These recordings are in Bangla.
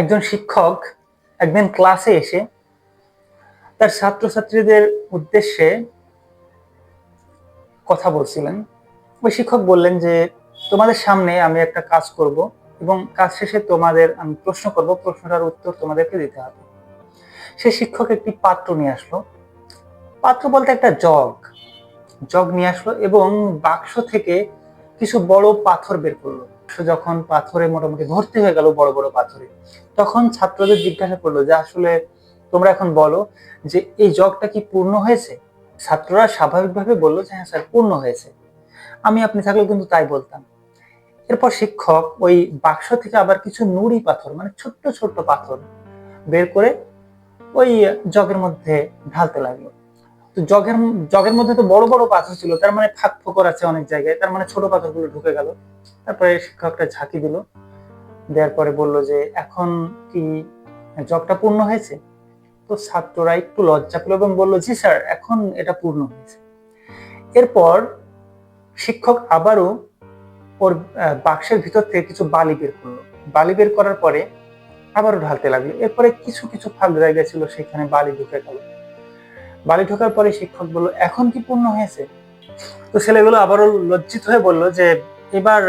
একজন শিক্ষক একদিন ক্লাসে এসে তার ছাত্রছাত্রীদের উদ্দেশ্যে কথা বলছিলেন। ওই শিক্ষক বললেন যে, তোমাদের সামনে আমি একটা কাজ করব এবং কাজ শেষে তোমাদের আমি প্রশ্ন করব, প্রশ্নটার উত্তর তোমাদেরকে দিতে হবে। সে শিক্ষক একটি পাত্র নিয়ে আসলো। পাত্র বলতে একটা জগ। জগ নিয়ে আসলো এবং বাক্স থেকে কিছু বড় পাথর বের করল। যখন পাথরে মোটামুটি ভর্তি হয়ে গেল, বড় বড় পাথরে, তখন ছাত্রদের জিজ্ঞাসা করল যে, আসলে তোমরা এখন বলো যে, এই জগটা কি পূর্ণ হয়েছে? ছাত্ররা স্বাভাবিকভাবে বলল যে হ্যাঁ স্যার, পূর্ণ হয়েছে। আমি আপনি থাকলেও কিন্তু তাই বলতাম। এরপর শিক্ষক ওই বাক্স থেকে আবার কিছু নুড়ি পাথর মানে ছোট্ট ছোট্ট পাথর বের করে ওই জগের মধ্যে ঢালতে লাগল। তো জগের জগের মধ্যে তো বড় বড় পাথর ছিল, তার মানে ফাঁক ফোকর আছে অনেক জায়গায়, তার মানে ছোট পাথরগুলো ঢুকে গেল। তারপরে শিক্ষকটা ঝাঁকি দিল, দেওয়ার পরে বলল যে, এখন কি জগটা পূর্ণ হয়েছে? তো ছাত্ররা একটু লজ্জা পেল এবং বলল, জি স্যার, এখন এটা পূর্ণ হয়েছে। এরপর শিক্ষক আবারও ওর বাক্সের ভিতর থেকে কিছু বালি বের করল। বালি বের করার পরে আবারও ঢালতে লাগল। এরপরে কিছু কিছু ফাঁক জায়গা ছিল, সেখানে বালি ঢুকে গেল। বালি ঢোকার পরে শিক্ষক বলল, এখন কি পূর্ণ হয়েছে? তো ছেলেগুলো আবারও লজ্জিত হয়ে বলল যে, এবার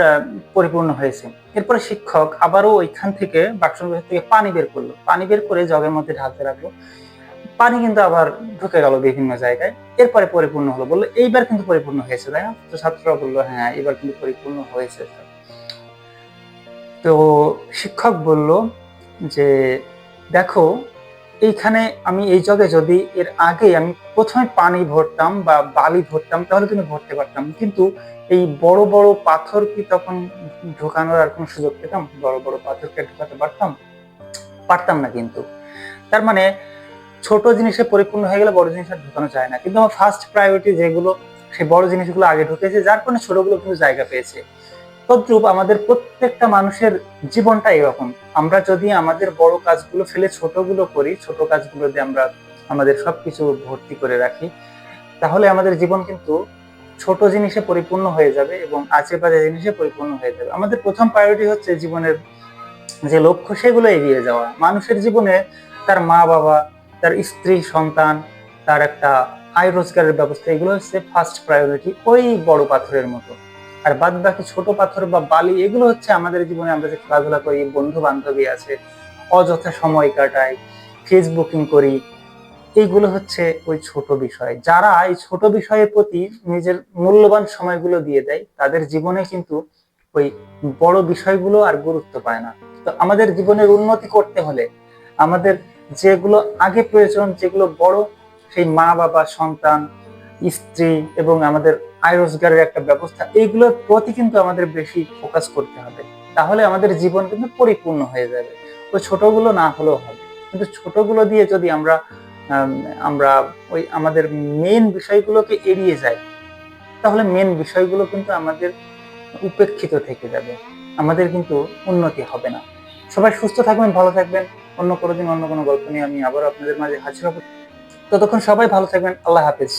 পরিপূর্ণ হয়েছে। এরপরে শিক্ষক আবারও ওইখান থেকে বাক্সের থেকে পানি বের করল। পানি বের করে জগের মধ্যে ঢালতে লাগল। পানি কিন্তু আবার ঢুকে গেল বিভিন্ন জায়গায়। এরপরে পরিপূর্ণ হলো। বলল, এইবার কিন্তু পরিপূর্ণ হয়েছে, তাই না? তো ছাত্ররা বলল হ্যাঁ এবার কিন্তু পরিপূর্ণ হয়েছে। তো শিক্ষক বলল যে, দেখো এইখানে আমি এই জগে যদি এর আগে আমি প্রথমে পানি ভরতাম বা বালি ভরতাম, তাহলে কিন্তু ভরতে পারতাম। কিন্তু এই বড় বড় পাথর কি তখন ঢোকানোর আর কোনো সুযোগ পেতাম? বড় বড় পাথরকে ঢোকাতে পারতাম? পারতাম না কিন্তু। তার মানে ছোট জিনিসে পরিপূর্ণ হয়ে গেলে বড় জিনিস আর ঢোকানো যায় না। কিন্তু আমার ফার্স্ট প্রায়োরিটি যেগুলো, সেই বড় জিনিসগুলো আগে ঢুকেছে, যার কারণে ছোটগুলো কিন্তু জায়গা পেয়েছে। তদ্রূপ আমাদের প্রত্যেকটা মানুষের জীবনটা এরকম। আমরা যদি আমাদের বড় কাজগুলো ফেলে ছোটগুলো করি, ছোট কাজগুলো দিয়ে আমরা আমাদের সবকিছু ভর্তি করে রাখি, তাহলে আমাদের জীবন কিন্তু ছোট জিনিসে পরিপূর্ণ হয়ে যাবে এবং বাজে জিনিসে পরিপূর্ণ হয়ে যাবে। আমাদের প্রথম প্রায়োরিটি হচ্ছে জীবনের যে লক্ষ্য, সেগুলো এগিয়ে যাওয়া। মানুষের জীবনে তার মা বাবা তার স্ত্রী, সন্তান, তার একটা আয় রোজগারের ব্যবস্থা, এগুলো হচ্ছে ফার্স্ট প্রায়োরিটি ওই বড় পাথরের মতো। আর বাদ বাকি ছোট পাথর বা বালি, এগুলো হচ্ছে আমাদের জীবনে আমরা যে খেলাধুলা করি বন্ধু বান্ধবী আছে, অযথা সময় কাটাই ফেসবুকিং করি এইগুলো হচ্ছে ওই ছোট বিষয়। যারা এই ছোট বিষয়ের প্রতি নিজের মূল্যবান সময়গুলো দিয়ে দেয়, তাদের জীবনে কিন্তু ওই বড় বিষয়গুলো আর গুরুত্ব পায় না। তো আমাদের জীবনের উন্নতি করতে হলে আমাদের যেগুলো আগে প্রয়োজন, যেগুলো বড়, সেই মা বাবা সন্তান, স্ত্রী এবং আমাদের আয় রোজগারের একটা ব্যবস্থা এইগুলোর প্রতি কিন্তু আমাদের বেশি ফোকাস করতে হবে। তাহলে আমাদের জীবন কিন্তু পরিপূর্ণ হয়ে যাবে। ওই ছোটগুলো না হলেও হবে। কিন্তু ছোটগুলো দিয়ে যদি আমরা আমরা ওই আমাদের মেন বিষয়গুলোকে এড়িয়ে যাই, তাহলে মেন বিষয়গুলো কিন্তু আমাদের উপেক্ষিত থেকে যাবে। আমাদের কিন্তু উন্নতি হবে না। সবাই সুস্থ থাকবেন, ভালো থাকবেন। অন্য কোনো দিন অন্য কোনো গল্প নিয়ে আমি আবার আপনাদের মাঝে হাজির হব। ততক্ষণ সবাই ভালো থাকবেন। আল্লাহ হাফিজ।